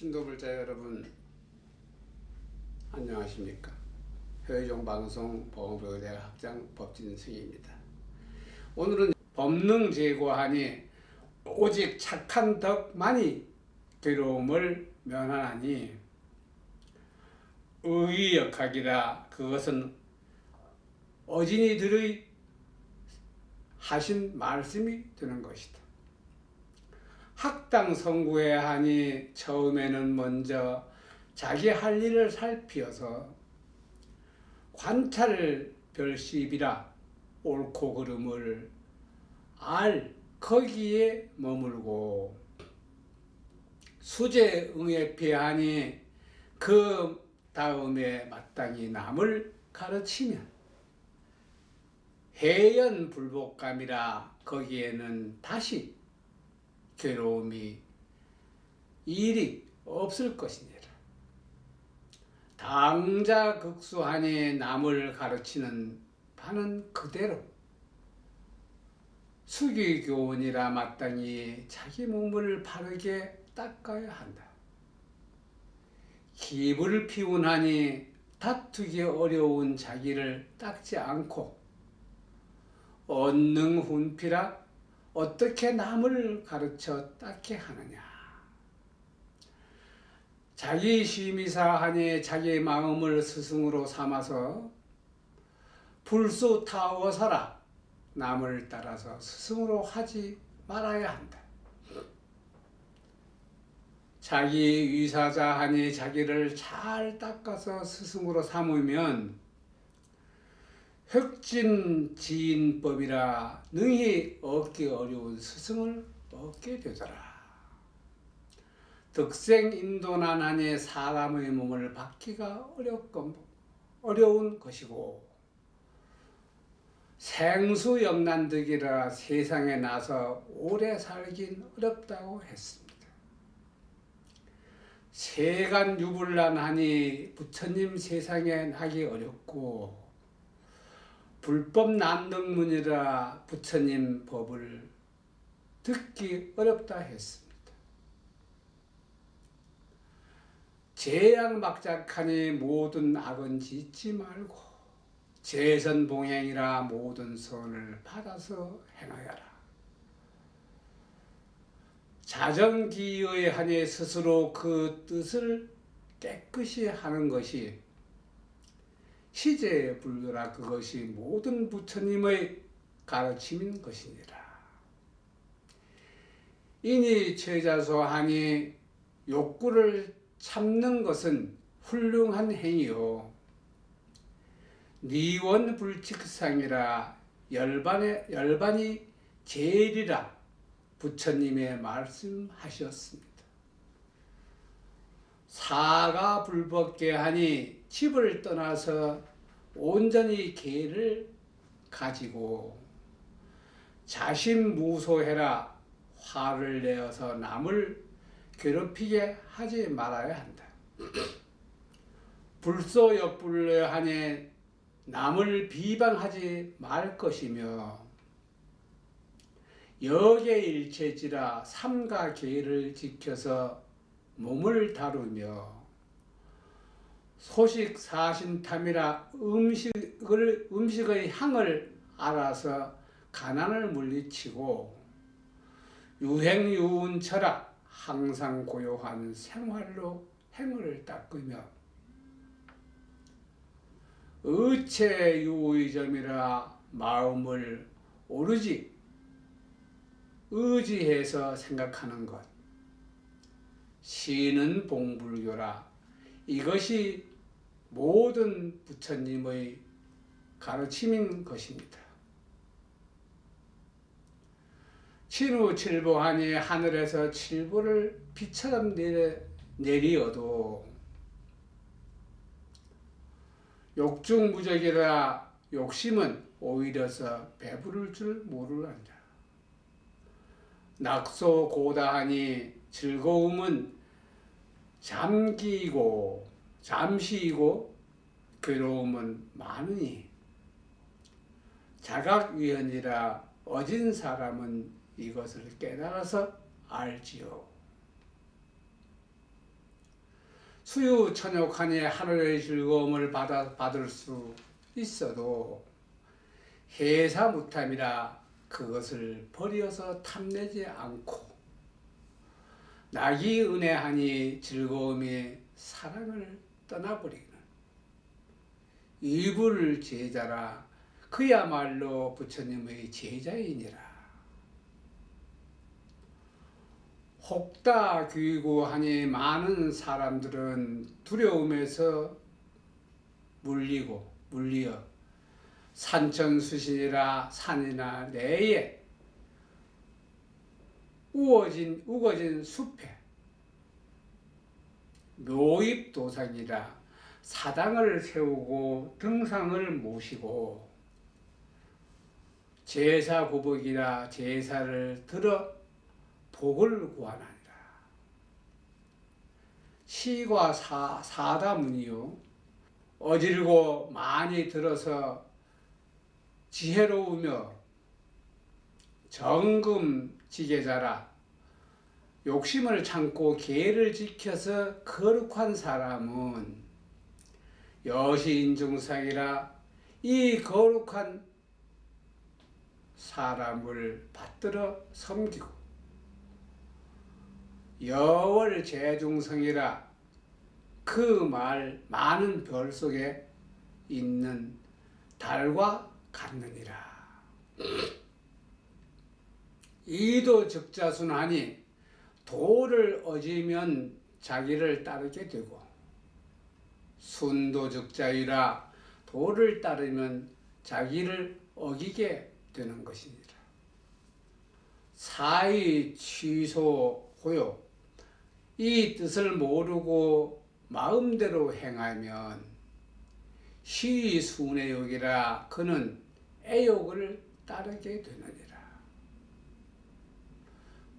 신도불자 여러분 안녕하십니까? 효의종 방송 보험의대 학장 법진 승입니다. 오늘은 법능 제고하니 오직 착한 덕만이 괴로움을 면하나니 의역학이라. 그것은 어진이들의 하신 말씀이 되는 것이다. 학당 선구에 하니 처음에는 먼저 자기 할 일을 살피어서 관찰 별십이라 옳고 그름을 알 거기에 머물고 수제 응에 피하니 그 다음에 마땅히 남을 가르치면 해연 불복감이라 거기에는 다시 괴로움이 일이 없을 것이니라. 당자 극수하니 남을 가르치는 바는 그대로 수기교훈이라 마땅히 자기 몸을 바르게 닦아야 한다. 기불 피운하니 다투기 어려운 자기를 닦지 않고 언능 훈피라 어떻게 남을 가르쳐 닦게 하느냐. 자기 심의사하니 자기 마음을 스승으로 삼아서 불수 타워서라 남을 따라서 스승으로 하지 말아야 한다. 자기 위사자 하니 자기를 잘 닦아서 스승으로 삼으면 흑진 지인법이라 능히 얻기 어려운 스승을 얻게 되더라. 덕생 인도난하니 사람의 몸을 받기가 어렵건 어려운 것이고 생수영난득이라 세상에 나서 오래 살긴 어렵다고 했습니다. 세간 유불난하니 부처님 세상에 나기 어렵고 불법 난등문이라 부처님 법을 듣기 어렵다 했습니다. 재앙 막작하니 모든 악은 짓지 말고 재선봉행이라 모든 선을 받아서 행하여라. 자정기의 하니 스스로 그 뜻을 깨끗이 하는 것이 시제 불교라 그것이 모든 부처님의 가르침인 것이니라. 이니 최자소 하니 욕구를 참는 것은 훌륭한 행위요. 니원 불칙상이라 열반의 열반이 제일이라 부처님의 말씀하셨습니다. 사가 불법게 하니 집을 떠나서 온전히 개를 가지고 자신 무소해라 화를 내어서 남을 괴롭히게 하지 말아야 한다. 불소 역불려 하니 남을 비방하지 말 것이며 역의 일체지라 삼가 계를 지켜서 몸을 다루며 소식 사신탐이라 음식을 음식의 향을 알아서 가난을 물리치고 유행유운 철학 항상 고요한 생활로 행을 닦으며 의체유의점이라 마음을 오르지 의지해서 생각하는 것. 시는 봉불교라. 이것이 모든 부처님의 가르침인 것입니다. 친우 칠보하니 하늘에서 칠보를 내려, 내리어도 욕중무적이라 욕심은 오히려서 배부를 줄 모르란다. 낙소 고다하니 즐거움은 잠기고 잠시이고 괴로움은 많으니 자각위원이라 어진 사람은 이것을 깨달아서 알지요. 수유 천욕하니 하늘의 즐거움을 받아, 받을 수 있어도 해사 무탐이라 그것을 버려서 탐내지 않고 낙이 은혜하니 즐거움이 사랑을 떠나버리는 일부를 제자라 그야말로 부처님의 제자이니라. 혹다 귀구하니 많은 사람들은 두려움에서 물리고 물리어 산천수신이라 산이나 내에 우거진 우거진 숲에 묘입도상이라 사당을 세우고 등상을 모시고 제사 고복이라 제사를 들어 복을 구하나니라. 시과 사, 사다문이요. 어질고 많이 들어서 지혜로우며 정금 지게자라 욕심을 참고 계를 지켜서 거룩한 사람은 여시인 중상이라 이 거룩한 사람을 받들어 섬기고 여월 재중성이라 그 말 많은 별 속에 있는 달과 같느니라. 이도 적자순하니 도를 어지면 자기를 따르게 되고 순도 적자이라 도를 따르면 자기를 어기게 되는 것이니라. 사의 취소 고요 이 뜻을 모르고 마음대로 행하면 시순의 욕이라 그는 애욕을 따르게 되느니라.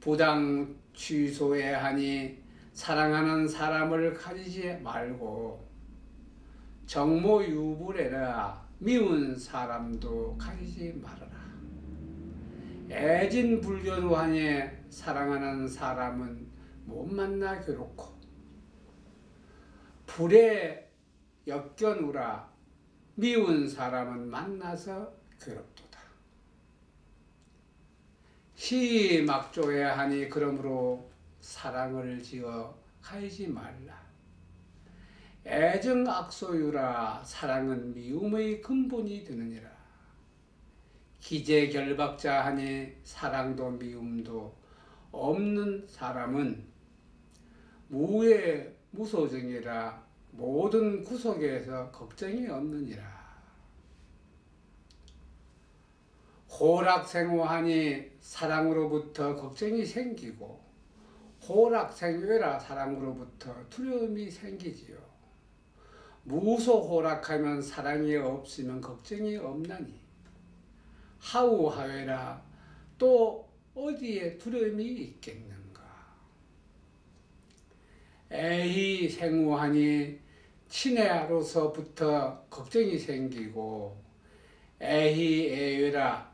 부당 취소해 하니 사랑하는 사람을 가지지 말고 정모유불해라 미운 사람도 가지지 말아라. 애진불견우하니 사랑하는 사람은 못 만나 괴롭고 불에 역견우라 미운 사람은 만나서 괴롭도다. 시막조해 하니 그러므로 사랑을 지어 가이지 말라. 애정 악소유라 사랑은 미움의 근본이 되느니라. 기재 결박자 하니 사랑도 미움도 없는 사람은 무의 무소정이라 모든 구속에서 걱정이 없느니라. 호락생호하니 사랑으로부터 걱정이 생기고 호락생외라 사랑으로부터 두려움이 생기지요. 무소호락하면 사랑이 없으면 걱정이 없나니 하우하외라 또 어디에 두려움이 있겠는가? 애희 생우하니 친애로서부터 걱정이 생기고 애희 애외라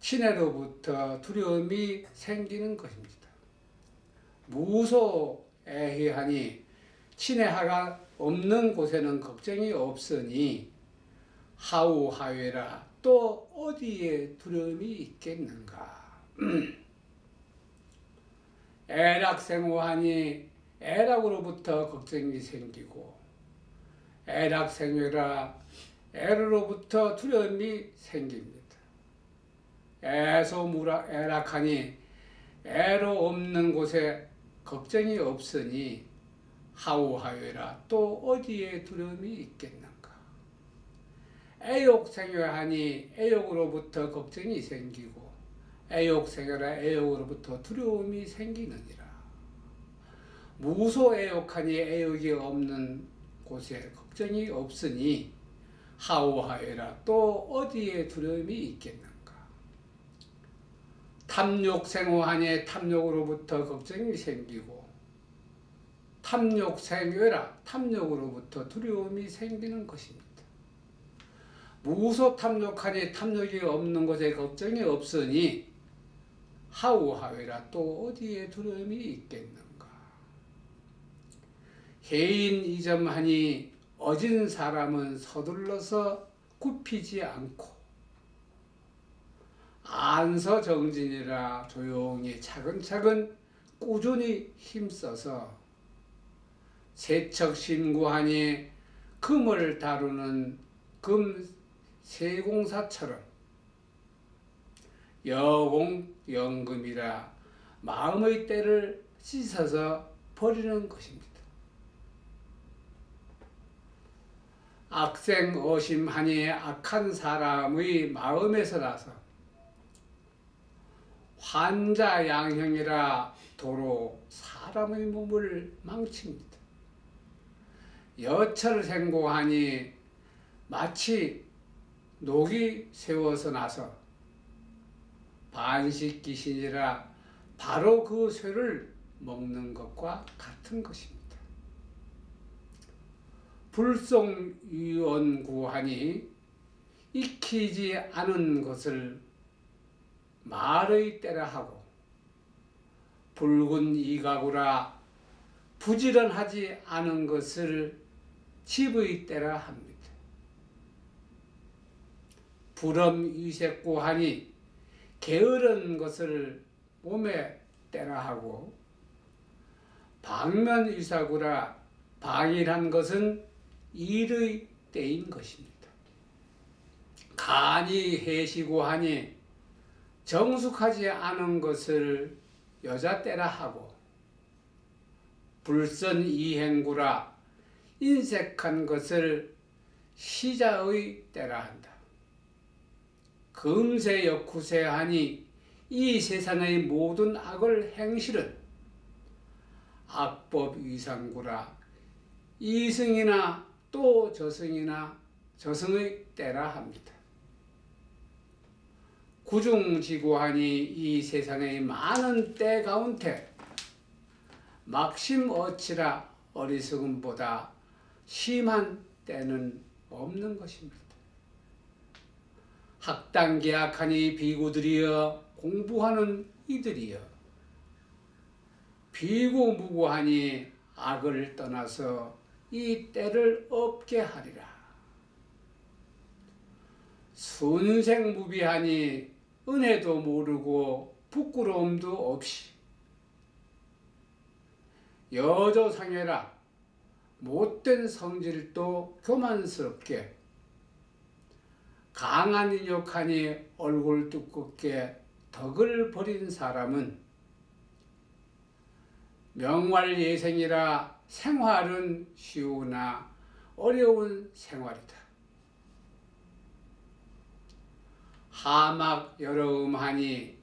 친애로부터 두려움이 생기는 것입니다. 무소 애희하니 친애하가 없는 곳에는 걱정이 없으니 하우하외라 또 어디에 두려움이 있겠는가? 애락생호하니 애락으로부터 걱정이 생기고 애락생외라 애로부터 두려움이 생깁니다. 애소무라 애락하니 애로 없는 곳에 걱정이 없으니 하우하외라 또 어디에 두려움이 있겠는가? 애욕 생활하니 애욕으로부터 걱정이 생기고 애욕 생활하 애욕으로부터 두려움이 생기느니라. 무소 애욕하니 애욕이 없는 곳에 걱정이 없으니 하우하외라 또 어디에 두려움이 있겠는가? 탐욕 생호하니 탐욕으로부터 걱정이 생기고 탐욕 생외라 탐욕으로부터 두려움이 생기는 것입니다. 무소 탐욕하니 탐욕이 없는 곳에 걱정이 없으니 하우하외라 또 어디에 두려움이 있겠는가? 개인 이점하니 어진 사람은 서둘러서 굽히지 않고 안서 정진이라 조용히 차근차근 꾸준히 힘써서 세척 신구하니 금을 다루는 금 세공사처럼 여공 연금이라 마음의 때를 씻어서 버리는 것입니다. 악생 어심하니 악한 사람의 마음에서 나서 환자 양형이라 도로 사람의 몸을 망칩니다. 여철 생고하니 마치 녹이 세워서 나서 반식 귀신이라 바로 그 쇠를 먹는 것과 같은 것입니다. 불송위원구하니 익히지 않은 것을 말의 때라 하고 붉은 이가구라 부지런하지 않은 것을 집의 때라 합니다. 불엄 이색구하니 게으른 것을 몸에 때라 하고 방면 이사구라 방일한 것은 일의 때인 것입니다. 간이 해시고 하니 정숙하지 않은 것을 여자 때라 하고 불선 이행구라 인색한 것을 시자의 때라 한다. 금세 역후세 하니 이 세상의 모든 악을 행실은 악법 위상구라 이승이나 또 저승이나 저승의 때라 합니다. 구중지구하니 이 세상의 많은 때 가운데 막심 어치라 어리석음보다 심한 때는 없는 것입니다. 학당 계약하니 비구들이여 공부하는 이들이여 비구무구하니 악을 떠나서 이 때를 없게 하리라. 순생무비하니 은혜도 모르고 부끄러움도 없이 여조상해라 못된 성질도 교만스럽게 강한 인욕하니 얼굴 두껍게 덕을 버린 사람은 명활예생이라 생활은 쉬우나 어려운 생활이다. 하막 여러음하니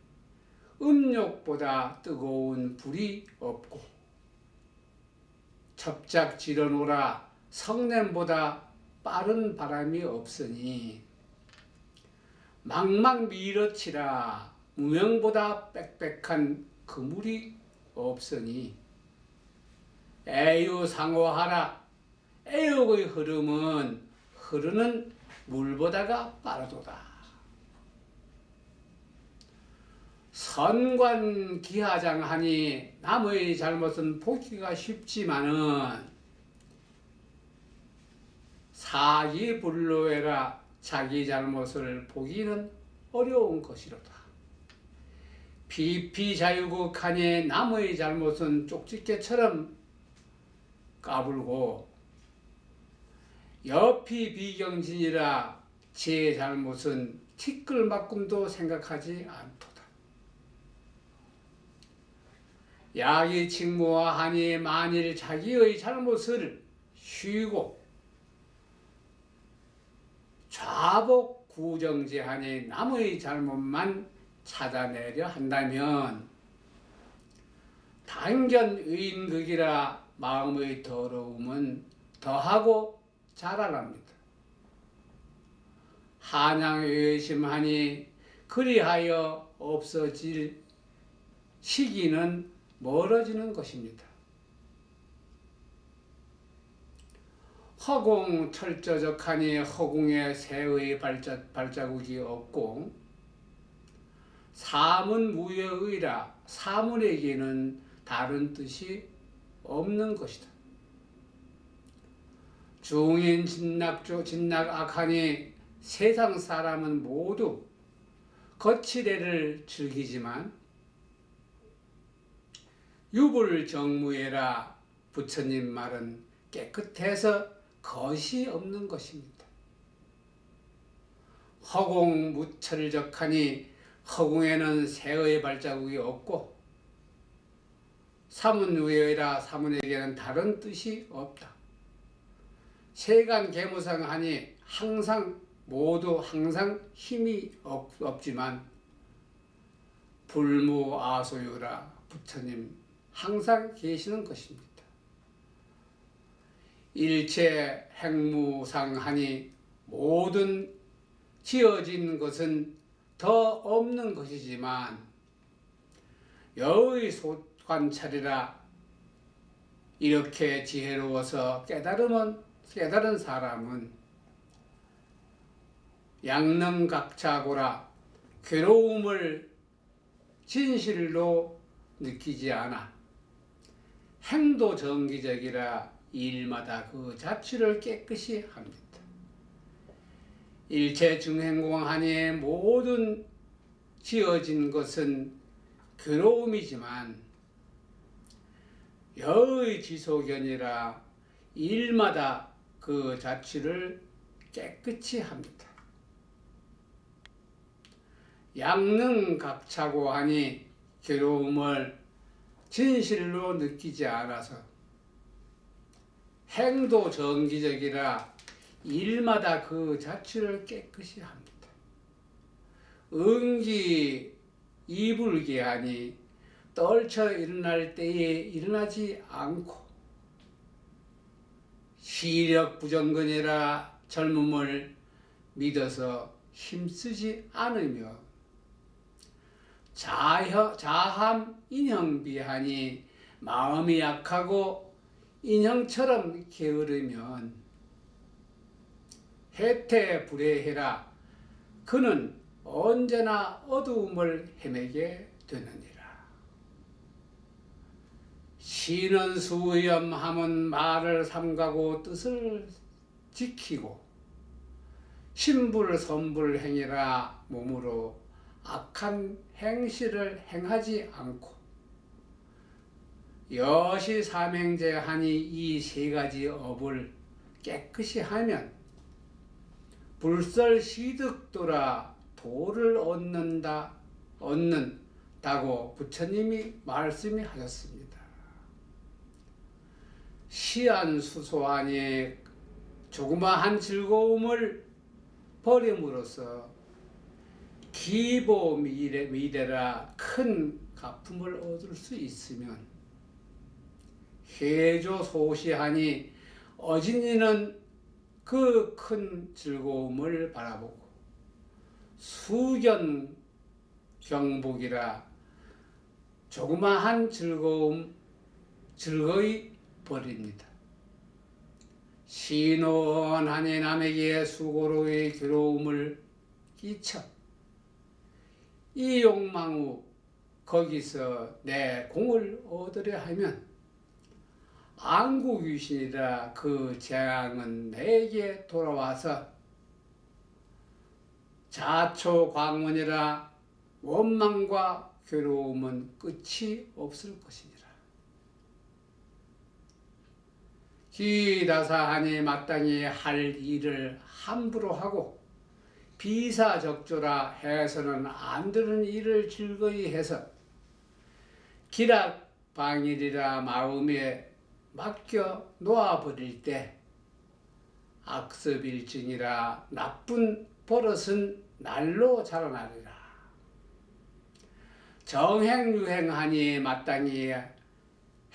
음욕보다 뜨거운 불이 없고 첩작 지르노라 성냄보다 빠른 바람이 없으니 망망 밀어치라 무명보다 빽빽한 그물이 없으니 애유상호하라 애욕의 흐름은 흐르는 물보다가 빠르도다. 선관기하장하니 남의 잘못은 보기가 쉽지만은 사기불로해라 자기 잘못을 보기는 어려운 것이로다. 비피자유국하니 남의 잘못은 쪽집게처럼 까불고 옆이 비경진이라 제 잘못은 티끌만큼도 생각하지 않도 다. 야기 칭모하니 만일 자기의 잘못을 쉬고 좌복 구정제하니 남의 잘못만 찾아내려 한다면 단견 의인극이라 마음의 더러움은 더하고 자라납니다. 한양 외심하니 그리하여 없어질 시기는 멀어지는 것입니다. 허공 철저적하니 허공에 새의 발자, 발자국이 없고 사문 무여의라 사문에게는 다른 뜻이 없는 것이다. 중인 진낙조 진낙악하니 세상 사람은 모두 거칠애를 즐기지만 유불 정무해라 부처님 말은 깨끗해서 것이 없는 것입니다. 허공 무철적하니 허공에는 새의 발자국이 없고 사문우여라 사문에게는 다른 뜻이 없다. 세간 개무상하니 항상 모두 항상 힘이 없, 없지만 불무아소유라 부처님 항상 계시는 것입니다. 일체 행무상하니 모든 지어진 것은 더 없는 것이지만 여의 소관찰이라 이렇게 지혜로워서 깨달으면 깨달은 사람은 양능각자고라 괴로움을 진실로 느끼지 않아 행도 정기적이라 일마다 그 자취를 깨끗이 합니다. 일체 중행공하니 모든 지어진 것은 괴로움이지만 여의 지소견이라 일마다 그 자취를 깨끗이 합니다. 양능 각차고 하니 괴로움을 진실로 느끼지 않아서 행도 정기적이라 일마다 그 자취를 깨끗이 합니다. 응기 이불기하니 떨쳐 일어날 때에 일어나지 않고 시력 부정근이라 젊음을 믿어서 힘쓰지 않으며 자혀, 자함 인형비하니 마음이 약하고 인형처럼 게으르면 해태 불해해라 그는 언제나 어두움을 헤매게 되느니라. 시는 수염함은 말을 삼가고 뜻을 지키고 신불 선불 행이라 몸으로 악한 행실을 행하지 않고 여시 삼행제 하니 이 세 가지 업을 깨끗이 하면 불설 시득도라 도를 얻는다 얻는다고 부처님이 말씀이 하셨습니다. 시안수소하니 조그마한 즐거움을 버림으로써 기보 미래, 미래라 큰 가품을 얻을 수 있으면 해조 소시하니 어진이는 그 큰 즐거움을 바라보고 수견 경복이라 조그마한 즐거움 즐거이 버립니다. 신원하니 남에게 수고로의 괴로움을 끼쳐 이 욕망 후 거기서 내 공을 얻으려 하면 안구 귀신이라 그 재앙은 내게 돌아와서 자초 광원이라 원망과 괴로움은 끝이 없을 것이니라. 기다사하니 마땅히 할 일을 함부로 하고 비사적조라 해서는 안 되는 일을 즐거이 해서 기락 방일이라 마음에 맡겨 놓아버릴 때 악습일증이라 나쁜 버릇은 날로 자라나리라. 정행유행하니 마땅히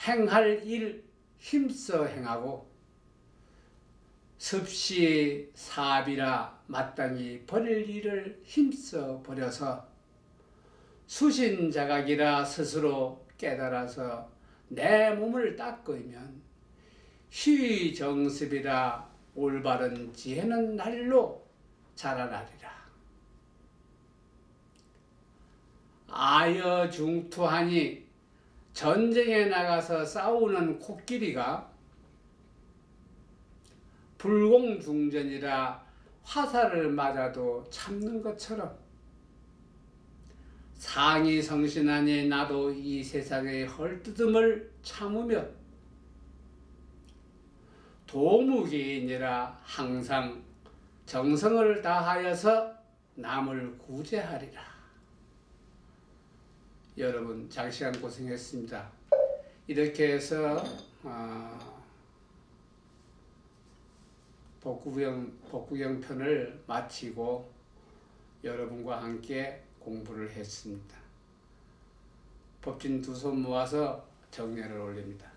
행할 일 힘써 행하고 습시 사비라 마땅히 버릴 일을 힘써 버려서 수신자각이라 스스로 깨달아서 내 몸을 닦으면 시정습이라 올바른 지혜는 날로 자라나리라. 아여 중투하니 전쟁에 나가서 싸우는 코끼리가 불공중전이라 화살을 맞아도 참는 것처럼 상이 성신하니 나도 이 세상의 헐뜯음을 참으며 도무기인이라 항상 정성을 다하여서 남을 구제하리라. 여러분 장시간 고생했습니다. 이렇게 해서 어, 복구경 복구경 편을 마치고 여러분과 함께 공부를 했습니다. 법진 두 손 모아서 정례를 올립니다.